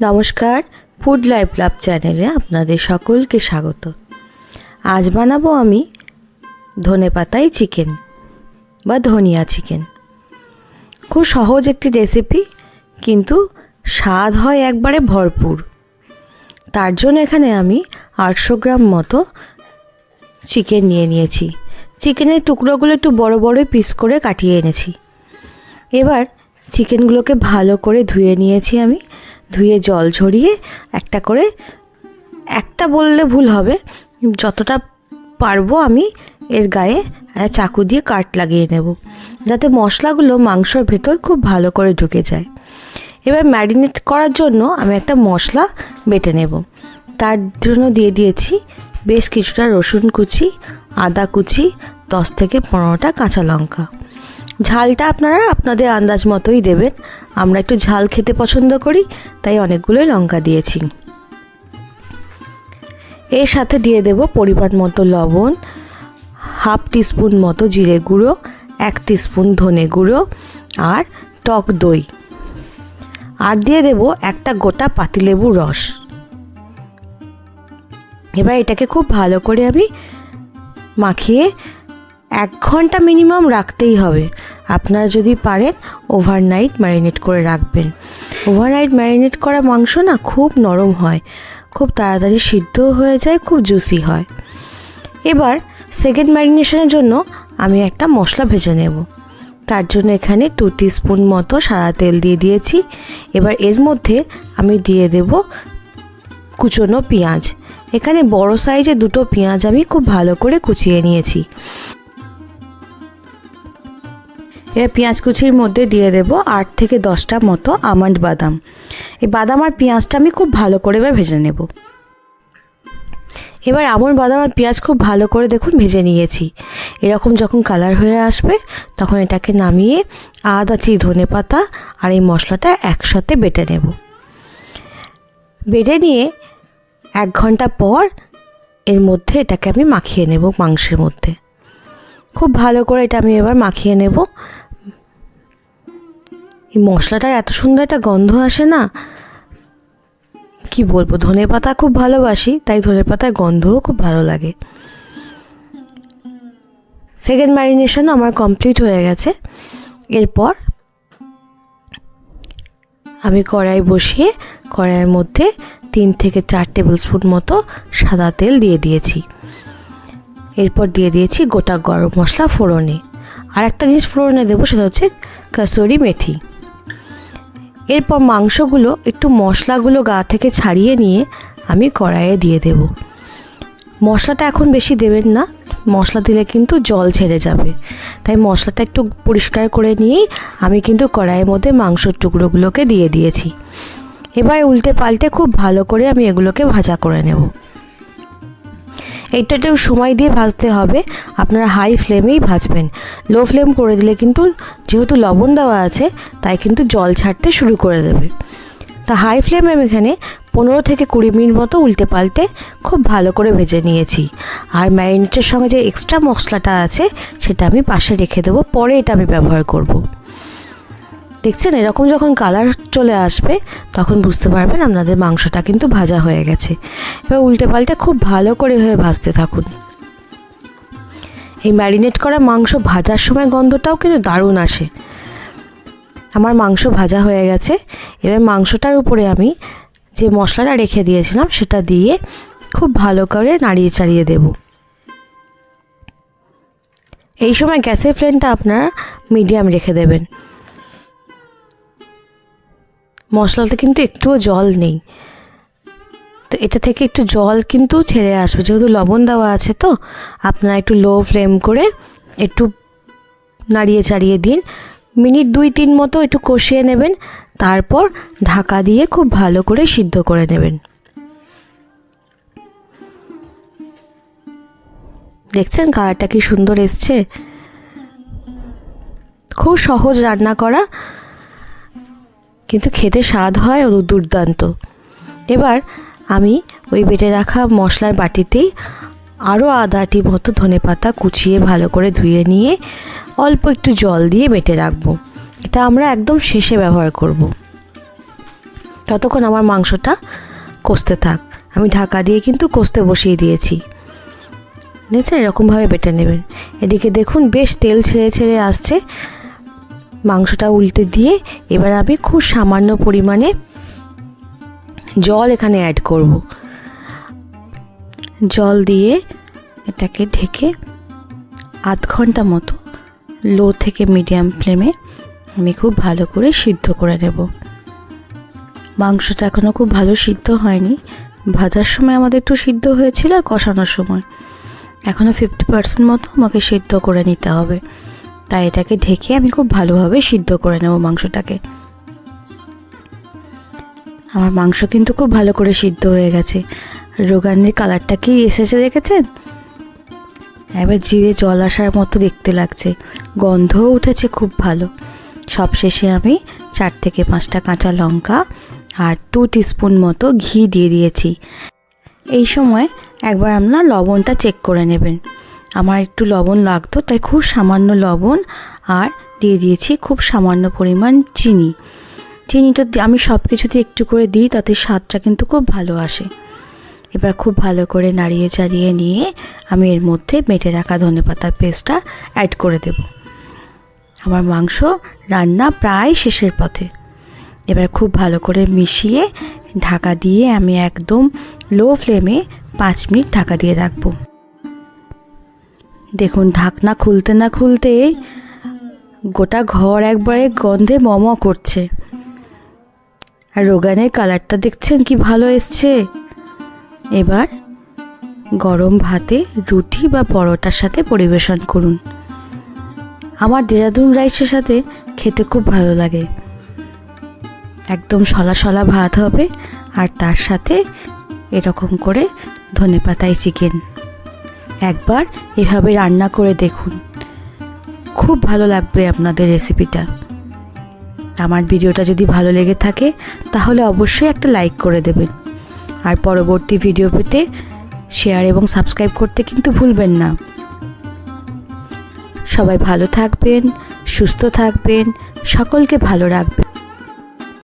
নমস্কার food life love চ্যানেলে আপনাদের সকলকে স্বাগত। আজ বানাবো আমি ধনে পাতায় চিকেন, বা ধনিয়া চিকেন। খুব সহজ একটি রেসিপি কিন্তু স্বাদ হয় একবারে ভরপুর। তার জন্য এখানে আমি আটশো গ্রাম মতো চিকেন নিয়ে নিয়েছি। চিকেনের টুকরোগুলো একটু বড় বড় পিস করে কাটিয়ে এনেছি। এবার চিকেনগুলোকে ভালো করে ধুয়ে নিয়েছি আমি। ধুয়ে জল ঝরিয়ে একটা করে, একটা বললে ভুল হবে, যতটা পারব আমি এর গায়ে চাকু দিয়ে কাট লাগিয়ে নেব, যাতে মশলাগুলো মাংসর ভেতর খুব ভালো করে ঢুকে যায়। এবার ম্যারিনেট করার জন্য আমি একটা মশলা বেটে নেব, তার জন্য দিয়ে দিয়েছি বেশ কিছুটা রসুন কুচি, আদা কুচি, দশ থেকে পনেরোটা কাঁচা লঙ্কা। ঝালটা আপনারা আপনাদের আন্দাজ মতোই দেবেন। আমরা একটু ঝাল খেতে পছন্দ করি, তাই অনেকগুলোই লঙ্কা দিয়েছি। এর সাথে দিয়ে দেব পরিমাণ মতো লবণ, হাফ টিস্পুন মতো জিরে গুঁড়ো, এক টিস্পুন ধনে গুঁড়ো আর টক দই। আর দিয়ে দেব একটা গোটা পাতিলেবু রস। এবার এটাকে খুব ভালো করে আমি মাখিয়ে এক ঘণ্টা মিনিমাম রাখতেই হবে। আপনারা যদি পারেন ওভারনাইট ম্যারিনেট করে রাখবেন। ওভারনাইট ম্যারিনেট করা মাংস না খুব নরম হয়, খুব তাড়াতাড়ি সিদ্ধও হয়ে যায়, খুব জুসি হয়। এবার সেকেন্ড ম্যারিনেশনের জন্য আমি একটা মশলা ভেজে নেব। তার জন্য এখানে টু স্পুন মতো সাদা তেল দিয়ে দিয়েছি। এবার এর মধ্যে আমি দিয়ে দেব কুচনো পেঁয়াজ। এখানে বড় সাইজে দুটো পেঁয়াজ আমি খুব ভালো করে কুচিয়ে নিয়েছি। এবার পেঁয়াজ কুচির মধ্যে দিয়ে দেব আট থেকে দশটা মতো আমন্ড বাদাম। এই বাদাম আর পেঁয়াজটা আমি খুব ভালো করে এবার ভেজে নেব। এবার আমন্ড বাদাম আর পেঁয়াজ খুব ভালো করে দেখুন ভেজে নিয়েছি। এরকম যখন কালার হয়ে আসবে, তখন এটাকে নামিয়ে আদা চিড় ধনে পাতা আর এই মশলাটা একসাথে বেটে নেব। বেটে নিয়ে এক ঘণ্টা পর এর মধ্যে এটাকে আমি মাখিয়ে নেব মাংসের মধ্যে। খুব ভালো করে এটা আমি এবার মাখিয়ে নেব। এই মশলাটার এত সুন্দর একটা গন্ধ আসে না? কি বলব, ধনে পাতা খুব ভালোবাসি, তাই ধনে পাতার গন্ধও খুব ভালো লাগে। সেকেন্ড ম্যারিনেশন আমার কমপ্লিট হয়ে গেছে। এরপর আমি কড়াই বসিয়ে, কড়াইয়ের মধ্যে তিন থেকে চার টেবিল স্পুন মতো সাদা তেল দিয়ে দিয়েছি। এরপর দিয়ে দিয়েছি গোটা গরম মশলা ফোড়নে। আর একটা জিনিস ফোড়নে দেবো, সেটা হচ্ছে কাসুরি মেথি। এরপর মাংসগুলো, একটু মশলাগুলো গা থেকে ছাড়িয়ে নিয়ে আমি কড়াইয়ে দিয়ে দেব। মশলাটা এখন বেশি দেবেন না, মশলা দিলে কিন্তু জল ছেড়ে যাবে। তাই মশলাটা একটু পরিষ্কার করে নিয়েই আমি কিন্তু কড়াইয়ের মধ্যে মাংসর টুকরোগুলোকে দিয়ে দিয়েছি। এবার উল্টে পাল্টে খুব ভালো করে আমি এগুলোকে ভাজা করে নেব। এইটা একটু সময় দিয়ে ভাজতে হবে। আপনারা হাই ফ্লেমেই ভাজবেন। লো ফ্লেম করে দিলে কিন্তু যেহেতু লবণ দেওয়া আছে, তাই কিন্তু জল ছাড়তে শুরু করে দেবে। তা হাই ফ্লেমে আমি এখানে পনেরো থেকে কুড়ি মিনিট মতো উল্টে পাল্টে খুব ভালো করে ভেজে নিয়েছি। আর ম্যারিনেটের সঙ্গে যে এক্সট্রা মশলাটা আছে, সেটা আমি পাশে রেখে দেবো। পরে এটা আমি ব্যবহার করব। দেখছেন, এরকম যখন কালার চলে আসবে, তখন বুঝতে পারবেন আপনাদের মাংসটা কিন্তু ভাজা হয়ে গেছে। এবার উল্টে পাল্টে খুব ভালো করে হয়ে ভাজতে থাকুন। এই ম্যারিনেট করা মাংস ভাজার সময় গন্ধটাও কিন্তু দারুণ আসে। আমার মাংস ভাজা হয়ে গেছে। এবার মাংসটার উপরে আমি যে মশলাটা রেখে দিয়েছিলাম, সেটা দিয়ে খুব ভালো করে নাড়িয়ে চাড়িয়ে দেব। এই সময় গ্যাসের ফ্লেমটা আপনারা মিডিয়াম রেখে দেবেন। মশলাতে কিন্তু একটুও জল নেই। তো এটা থেকে একটু জল কিন্তু ছেড়ে আসবে। যেহেতু লবণ দেওয়া আছে তো, আপনারা একটু লো ফ্লেম করে একটু নাড়িয়ে চাড়িয়ে দিন। মিনিট দুই তিন মতো একটু কষিয়ে নেবেন, তারপর ঢাকা দিয়ে খুব ভালো করে সিদ্ধ করে নেবেন। দেখছেন কালারটা কি সুন্দর এসছে? খুব সহজ রান্না করা। কিন্তু খেতে স্বাদ হয় ও দুর্দান্ত। এবার আমি ওই বেটে রাখা মশলার বাটিতেই আরও আদাটি মতো ধনে পাতা কুচিয়ে ভালো করে ধুয়ে নিয়ে অল্প একটু জল দিয়ে বেটে রাখব। এটা আমরা একদম শেষে ব্যবহার করব। ততক্ষণ আমার মাংসটা কষতে থাক। আমি ঢাকা দিয়ে কিন্তু কষতে বসিয়ে দিয়েছি। দেখছেন এরকমভাবে বেটে নেবেন। এদিকে দেখুন বেশ তেল ছেড়ে ছেড়ে আসছে। মাংসটা উল্টে দিয়ে এবার আমি খুব সামান্য পরিমাণে জল এখানে অ্যাড করব। জল দিয়ে এটাকে ঢেকে আধ ঘণ্টা মতো লো থেকে মিডিয়াম ফ্লেমে আমি খুব ভালো করে সিদ্ধ করে নেব। মাংসটা এখনও খুব ভালো সিদ্ধ হয়নি। ভাজার সময় আমাদের একটু সিদ্ধ হয়েছিল আর কষানোর সময়। এখনও ফিফটি পার্সেন্ট মতো আমাকে সিদ্ধ করে নিতে হবে। তাই এটাকে ঢেকে আমি খুব ভালোভাবে সিদ্ধ করে নেব মাংসটাকে। আমার মাংস কিন্তু খুব ভালো করে সিদ্ধ হয়ে গেছে। রোগানের কালারটা কি এসেছে দেখেছেন? এবার জিভে জল আসার মতো দেখতে লাগছে। গন্ধও উঠেছে খুব ভালো। সবশেষে আমি চার থেকে পাঁচটা কাঁচা লঙ্কা আর টু টিস্পুন মতো ঘি দিয়ে দিয়েছি। এই সময় একবার আপনার লবণটা চেক করে নেবেন। আমার একটু লবণ লাগতো, তাই খুব সামান্য লবণ আর দিয়ে দিয়েছি খুব সামান্য পরিমাণ চিনি। চিনিটা আমি সব কিছুতে একটু করে দিই, তাতে স্বাদটা কিন্তু খুব ভালো আসে। এবার খুব ভালো করে নাড়িয়ে চাড়িয়ে নিয়ে আমি এর মধ্যে মেটে রাখা ধনে পাতার পেস্টটা অ্যাড করে দেব। আমার মাংস রান্না প্রায় শেষের পথে। এবার খুব ভালো করে মিশিয়ে ঢাকা দিয়ে আমি একদম লো ফ্লেমে পাঁচ মিনিট ঢাকা দিয়ে রাখব। দেখুন, ঢাকনা খুলতে না খুলতে গোটা ঘর একবারে গন্ধে মম করছে। আর রোগানের কালারটা দেখছেন কি ভালো এসছে? এবার গরম ভাতে রুটি বা পরোটার সাথে পরিবেশন করুন। আমার দেরাদুন রাইসের সাথে খেতে খুব ভালো লাগে। একদম সলা সলা ভাত হবে, আর তার সাথে এরকম করে ধনে পাতায় চিকেন একবার এভাবে রান্না করে দেখুন। খুব ভালো লাগবে আপনাদের রেসিপিটা। আমার ভিডিওটা যদি ভালো লেগে থাকে, তাহলে অবশ্যই একটা লাইক করে দেবেন। আর পরবর্তী ভিডিও পেতে শেয়ার এবং সাবস্ক্রাইব করতে কিন্তু ভুলবেন না। সবাই ভালো থাকবেন, সুস্থ থাকবেন, সকলকে ভালো রাখবেন।